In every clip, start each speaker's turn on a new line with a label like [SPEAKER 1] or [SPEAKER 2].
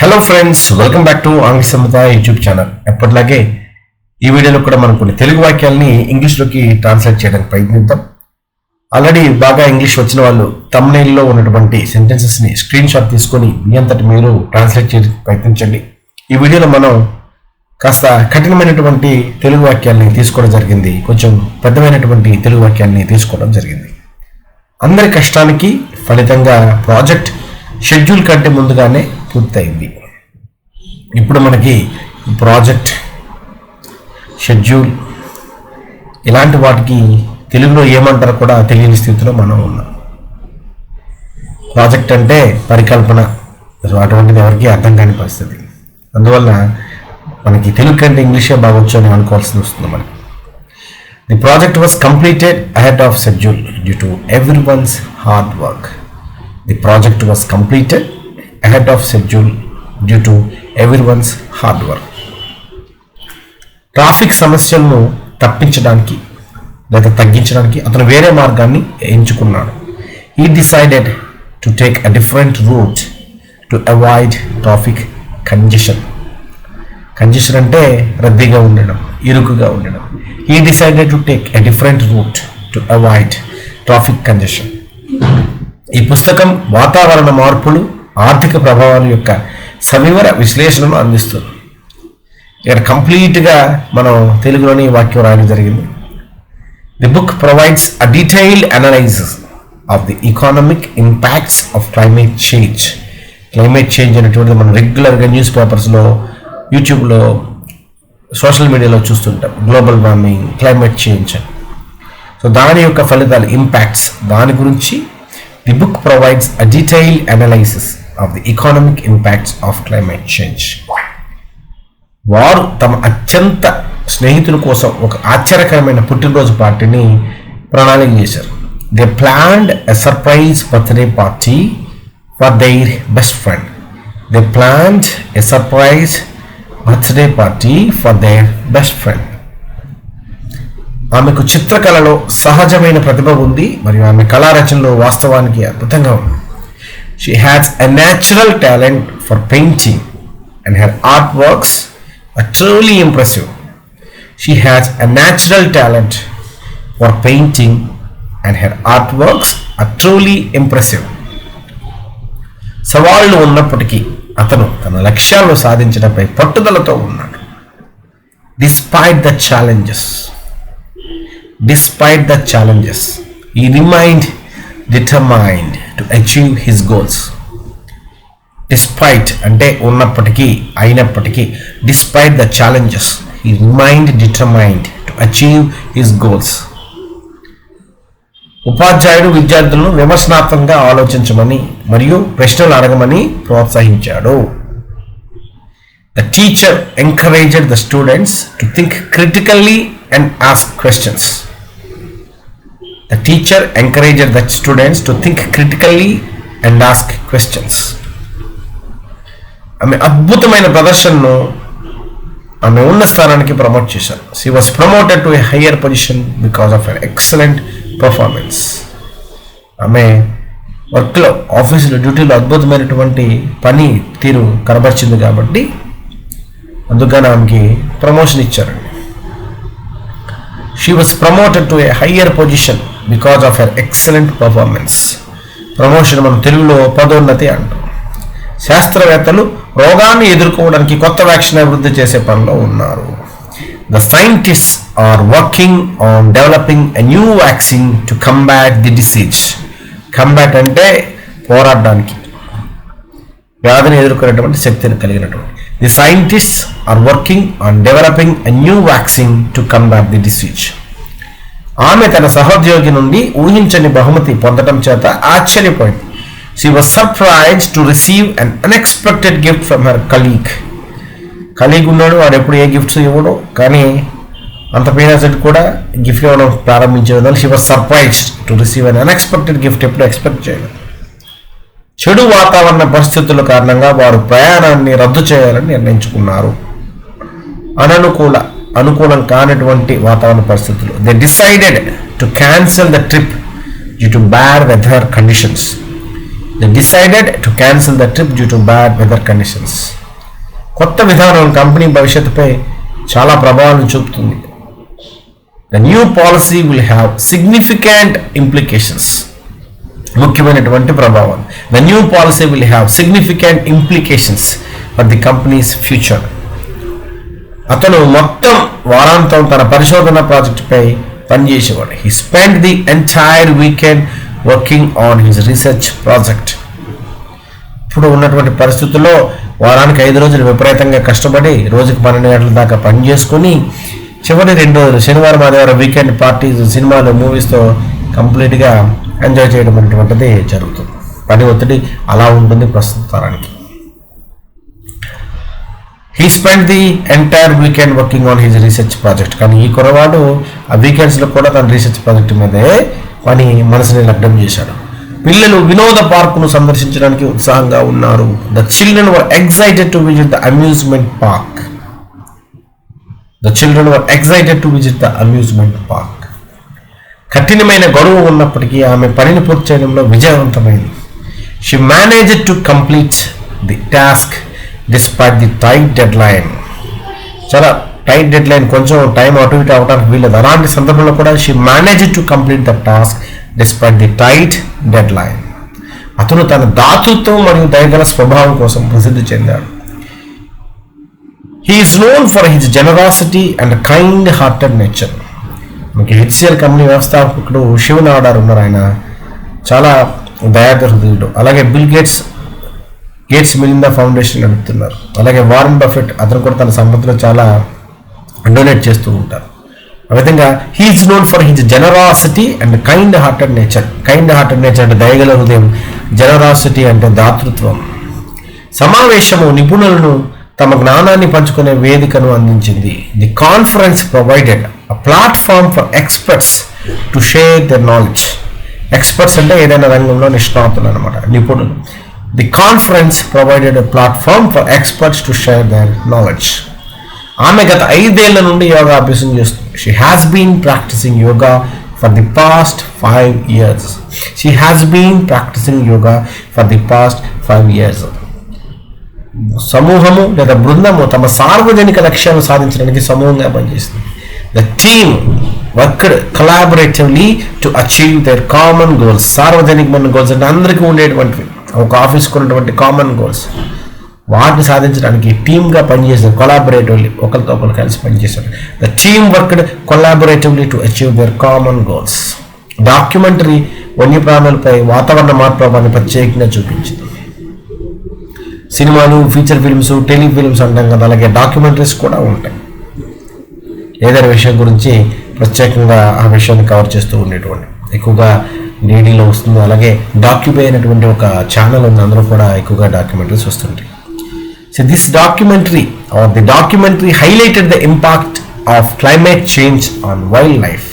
[SPEAKER 1] Hello friends welcome back to ఆంగ్ల సముదాయ YouTube channel ఎప్పటిలాగే ఈ వీడియోలో కూడా మనం కొన్ని తెలుగు వాక్యాలని ఇంగ్లీష్లోకి ట్రాన్స్లేట్ చేయడానికి ప్రయత్నిద్దాం. ఆల్రెడీ బాగా ఇంగ్లీష్ వచ్చిన వాళ్ళు తమ్నైల్లో ఉన్నటువంటి సెంటెన్సెస్ని స్క్రీన్ షాట్ తీసుకొని మీ అంతటి మీరు ట్రాన్స్లేట్ చేయడానికి ప్రయత్నించండి. ఈ వీడియోలో మనం కాస్త కఠినమైనటువంటి తెలుగు వాక్యాల్ని తీసుకోవడం జరిగింది. కొంచెం పెద్దమైనటువంటి తెలుగు వాక్యాల్ని తీసుకోవడం జరిగింది. అందరి కష్టానికి ఫలితంగా ప్రాజెక్ట్ షెడ్యూల్ కంటే ముందుగానే పూర్తయింది. ఇప్పుడు మనకి ప్రాజెక్ట్ షెడ్యూల్ ఇలాంటి వాటికి తెలుగులో ఏమంటారో కూడా తెలియని స్థితిలో మనం ఉన్నాం. ప్రాజెక్ట్ అంటే పరికల్పన. అటువంటిది ఎవరికి అర్థం కాని పరిస్థితి. అందువల్ల మనకి తెలుగు కంటే ఇంగ్లీషే బాగొచ్చు అని అనుకోవాల్సి వస్తుంది మనకి. The project was completed ahead of schedule due to everyone's hard work the project was completed ahead of schedule due to everyone's hard work. Traffic సమస్యలను తప్పించడానికి లేదా తగ్గించడానికి అతను వేరే మార్గాన్ని ఎంచుకున్నాడు. He decided to take a different route to avoid traffic congestion congestion అంటే రద్దీగా ఉండడం ఇరుకుగా ఉండడం. He decided to take a different route to avoid traffic congestion ఈ పుస్తకం వాతావరణ మార్పులు ఆర్థిక ప్రభావాల యొక్క సవివర విశ్లేషణను అందిస్తుంది. ఇక్కడ కంప్లీట్గా మనం తెలుగులోని వాక్యం రాయడం జరిగింది. The book provides a detailed analyses of the economic impacts of climate change climate change అనేటువంటిది మనం రెగ్యులర్గా న్యూస్ పేపర్స్లో యూట్యూబ్లో సోషల్ మీడియాలో చూస్తుంటాం. Global warming climate change so దాని యొక్క ఫలితాలు ఇంపాక్ట్స్ దాని గురించి the book provides a detailed analysis of the economic impacts of climate change వారు తమ అత్యంత స్నేహితుల కోసం ఒక ఆశ్చర్యకరమైన పుట్టినరోజు పార్టీని ప్రణాళిక చేశారు. They planned a surprise birthday party for their best friend they planned a surprise birthday party for their best friend ఆమెకు చిత్రకళలో సహజమైన ప్రతిభ ఉంది మరియు ఆమె కళారచనలో వాస్తవానికి అద్భుతంగా ఉంది. She has a natural talent for painting and her art works are truly impressive. She has a natural talent for painting and her artworks are truly impressive. సవాళ్ళు ఉన్నప్పటికీ అతను తన లక్ష్యాలను సాధించడంపై పట్టుదలతో ఉన్నాడు despite the challenges despite the challenges he remained determined to achieve his goals despite అంటే ఉన్నప్పటికీ అయినప్పటికీ despite the challenges he remained determined to achieve his goals ఉపాధ్యాయుడు విద్యార్థులను విమర్శనాత్మకంగా ఆలోచించమని మరియు ప్రశ్నలు అడగమని ప్రోత్సహించాడు. The teacher encouraged the students to think critically and ask questions the teacher encouraged the students to think critically and ask questions ఆమె అద్భుతమైన ప్రదర్శనను ఆమె ఉన్న స్థానానికి ప్రమోట్ చేశారు. She was promoted to a higher position because of an excellent performance ఆమె వర్క్లో ఆఫీసులో డ్యూటీలో అద్భుతమైనటువంటి పని తీరు కనబరిచింది కాబట్టి అందుకని ఆమెకి ప్రమోషన్ ఇచ్చారు. She was promoted to a higher position because of her excellent performance promotion మనం తెలుగులో పదోన్నతి అంటాం. శాస్త్రవేత్తలు రోగాన్ని ఎదుర్కోవడానికి కొత్త వ్యాక్సిన్ అభివృద్ధి చేసే పనిలో ఉన్నారు. The scientist are working on developing a new vaccine to combat the disease combat అంటే పోరాడడానికి వ్యాధిని ఎదుర్కొనేటువంటి శక్తిని కలిగినటువంటి the scientist are working on developing a new vaccine to combat the disease ఆమె తన సహోద్యోగి నుండి ఊహించని బహుమతి పొందడం చేత ఆశ్చర్యపోయింది. She was surprise to receive an unexpected gift from her colleague colleague ఉన్నాడు వాడు ఎప్పుడు ఏ గిఫ్ట్స్ ఇవ్వడు కానీ అంత పేరెంట్స్ కూడా గిఫ్ట్ ఇవ్వడం ప్రారంభించే విధాలు she was surprise to receive an unexpected gift ఎప్పుడు ఎక్స్పెక్ట్ చేయలేదు. చెడు వాతావరణ పరిస్థితుల కారణంగా వారు ప్రయాణాన్ని రద్దు చేయాలని నిర్ణయించుకున్నారు. అననుకూల అనుకూలం కానటువంటి వాతావరణ పరిస్థితులు. They decided to cancel the trip due to bad weather conditions they decided to cancel the trip due to bad weather conditions కొత్త విధానం కంపెనీ భవిష్యత్తుపై చాలా ప్రభావం చూపుతుంది. The new policy will have significant implications ముఖ్యమైనటువంటి ప్రభావం. The new policy will have significant implications for the company's future అతను మొత్తం వారాంతం తన పరిశోధన ప్రాజెక్టుపై పనిచేసేవాడు. He spend the entire weekend working on his research project ఇప్పుడు ఉన్నటువంటి పరిస్థితుల్లో వారానికి ఐదు రోజులు విపరీతంగా కష్టపడి రోజుకి పన్నెండు గంటల దాకా పని చేసుకొని చివరి రెండు రోజులు శనివారం ఆదివారం వీకెండ్ పార్టీస్ సినిమాలు మూవీస్తో కంప్లీట్గా ఎంజాయ్ చేయడం అనేటువంటిది జరుగుతుంది. పని ఒత్తిడి అలా ఉంటుంది ప్రస్తుత తరానికి. He spend the entire weekend working on his research project కానీ ఈ కురవాడు ఆ వీకెండ్స్లో కూడా తన రీసెర్చ్ ప్రాజెక్ట్ మీదే పని మనసుని లగ్నం చేశాడు. పిల్లలు వినోద పార్కును సందర్శించడానికి ఉత్సాహంగా ఉన్నారు. The children were excited to visit the amusement park the children were excited to visit the amusement park కఠినమైన గొడవ ఉన్నప్పటికీ ఆమె పనిని పూర్తి చేయడంలో విజయవంతమైంది. She managed to complete the task despite the tight deadline చాలా టైట్ డెడ్ లైన్ కొంచెం టైం అటు ఇటు అవడానికి వీలేదు అలాంటి సందర్భంలో కూడా she manage to complete the task despite the tight deadline అతను తన దాతృత్వం మరియు దయగల స్వభావం కోసం ప్రసిద్ధి చెందాడు. He is known for his generosity and kind hearted nature మనకి హెచ్సిఎల్ కంపెనీ వ్యవస్థాపకుడు శివన్ ఆడారు ఉన్నారు ఆయన. చాలా దయాద అలాగే Bill Gates Gates Melinda foundation నడుపుతున్నారు. అలాగే వారన్ బఫెట్ అతను కూడా తన సంపదలో చాలా డొనేట్ చేస్తూ ఉంటారు. ఆ విధంగా he is known for his generosity and kind hearted nature. Kind hearted nature అంటే దయగల హృదయం. జనరాసిటీ అంటే దాతృత్వం. సమావేశము నిపుణులను తమ జ్ఞానాన్ని పంచుకునే వేదికను అందించింది. The conference provided a platform for experts to share the knowledge experts అంటే ఏదైనా రంగంలో నిష్ణాతులు అనమాట నిపుణులు the conference provided a platform for experts to share their knowledge ఆమె గత ఐదేళ్ళ నుండి యోగా అభ్యాసం చేస్తుంది. She has been practicing yoga for the past five years she has been practicing yoga for the past five years సమూహము లేదా బృందము తమ సార్వజనిక లక్ష్యాలను సాధించడానికి సమూహంగా పనిచేస్తుంది. The team worked collaboratively to achieve their common goals సార్వజనికమైన goals అంటే అందరికీ ఉండేటువంటివి. ఒక ఆఫీస్కి ఉన్నటువంటి కామన్ గోల్స్ వాటిని సాధించడానికి టీమ్గా పనిచేసారు కొలాబరేటివ్లీ ఒకరితో ఒకరు కలిసి పనిచేశారు the team worked collaboratively to achieve their common goals documentary వన్యప్రాణులపై వాతావరణ మార్పు ప్రభావాన్ని ప్రత్యేకంగా చూపించింది. సినిమాలు ఫీచర్ ఫిల్మ్స్ టెలిఫిల్మ్స్ అంటాం కదా అలాగే డాక్యుమెంటరీస్ కూడా ఉంటాయి. ఏదైనా విషయం గురించి ప్రత్యేకంగా ఆ విషయాన్ని కవర్ చేస్తూ ఉండేటువంటి ఎక్కువగా డీడీలో వస్తుంది. అలాగే డాక్యుపై అయినటువంటి ఒక ఛానల్ ఉంది. అందులో కూడా ఎక్కువగా డాక్యుమెంటరీస్ వస్తుంటాయి. So this documentary or the documentary highlighted the impact of climate change on wildlife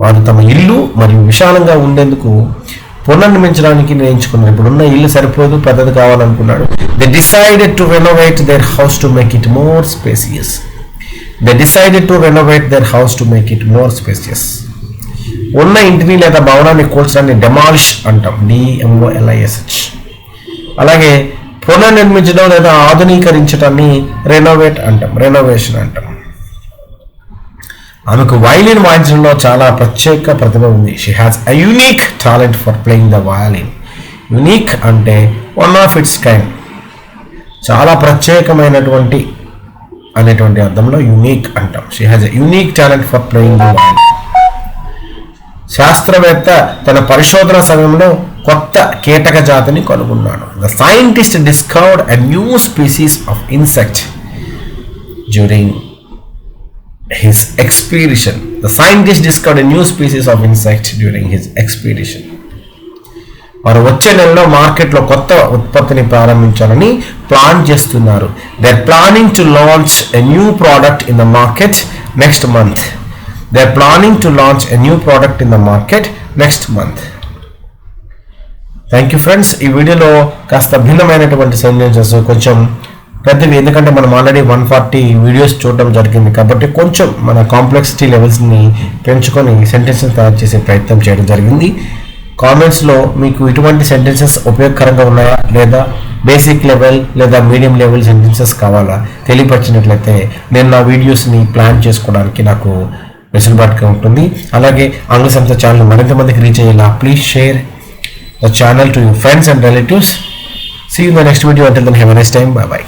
[SPEAKER 1] వారు తమ ఇల్లు మరియు విశాలంగా ఉండేందుకు పునర్నిర్మించడానికి నేర్చుకున్నారు ఇప్పుడున్న ఇల్లు సరిపోదు పెద్దది కావాలనుకున్నాడు. They decided to renovate their house to make it more spacious they decided to renovate their house to make it more spacious ఉన్న ఇంటిని లేదా భవనాన్ని కూల్చడాన్ని డెమాలిష్ అంటాం. డిఎంఓఎల్ఐఎస్హెచ్ అలాగే పునర్నిర్మించడం లేదా ఆధునీకరించడాన్ని రెనోవేట్ అంటాం. రెనోవేషన్ అంటాం. ఆమెకు వైలిన్ వాయించడంలో చాలా ప్రత్యేక ప్రతిభ ఉంది. She has a unique talent for playing the violin unique అంటే వన్ ఆఫ్ ఇట్స్ కైండ్ చాలా ప్రత్యేకమైనటువంటి అనేటువంటి అర్థంలో యూనిక్ అంటాం. She has a unique talent for playing the violin శాస్త్రవేత్త తన పరిశోధన సమయంలో కొత్త కీటక జాతిని కనుగొన్నాడు. The scientist discovered a new species of insect during his expedition. The scientist discovered a new species of insect during his expedition. వారు వచ్చే నెలలో మార్కెట్లో కొత్త ఉత్పత్తిని ప్రారంభించాలని ప్లాన్ చేస్తున్నారు they planning to launch a new product in the market next month they planning to launch a new product in the market next month thank you friends ఈ వీడియోలో కాస్త భిన్నమైనటువంటి సెంటెన్సెస్ కొంచెం పెద్దవి ఎందుకంటే మనం ఆల్రెడీ వన్ ఫార్టీ వీడియోస్ చూడడం జరిగింది కాబట్టి కొంచెం మన కాంప్లెక్సిటీ లెవెల్స్ని పెంచుకొని సెంటెన్సెస్ తయారు చేసే ప్రయత్నం చేయడం జరిగింది. కామెంట్స్లో మీకు ఇటువంటి సెంటెన్సెస్ ఉపయోగకరంగా ఉన్నాయా? లేదా బేసిక్ లెవెల్ లేదా మీడియం లెవెల్ సెంటెన్సెస్ కావాలా? తెలియపరిచినట్లయితే నేను నా వీడియోస్ని ప్లాన్ చేసుకోవడానికి నాకు వెసులుబాటుగా ఉంటుంది. అలాగే ఆంగ్ల సంస్థ ఛానల్ మరింత మందికి రీచ్ అయ్యేలా please share the channel to your friends and relatives see you the next video అంటే then have next time bye bye